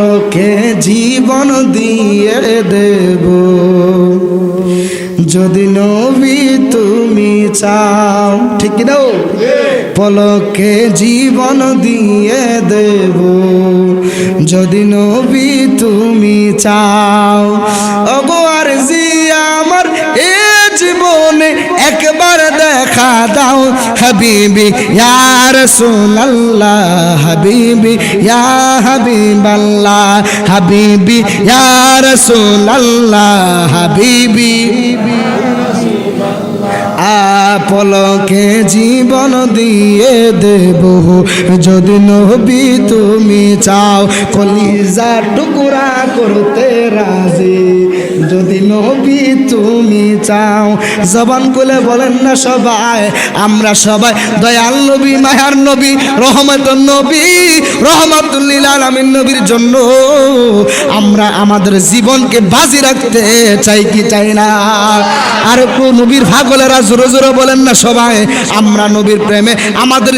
লোকে জীবন দিয়ে দেব। যদি নবী তুমি চাও, ঠিক দাও পলকে জীবন দিয়ে দেব। যদি নবী তুমি চাও ওগো আর জি দেখা দাও হাবিবি, ইয়া রাসূলুল্লাহ, হাবিবি, ইয়া হাবিবাল্লাহ, হাবিবি, ইয়া রাসূলুল্লাহ, হাবিবি। আপলকে জীবন দিয়ে দেব যদি নবী তুমি চাও কলিজা টুকুরা করতে রাজি। যদি নবী তুমি চাও। জবান খুলে বলেন না সবাই, আমরা সবাই দয়াল নবী, মায়ার নবী রহমত নবী রহমতুল্লিল আলমিন নবীর জন্য। আমরা আমাদের জীবনকে বাজি রাখতে চাই কি চাই না? আর একটু নবীর ভাগলেরা জোরে জোরে বলেন না সবাই, আমরা নবীর প্রেমে আমাদের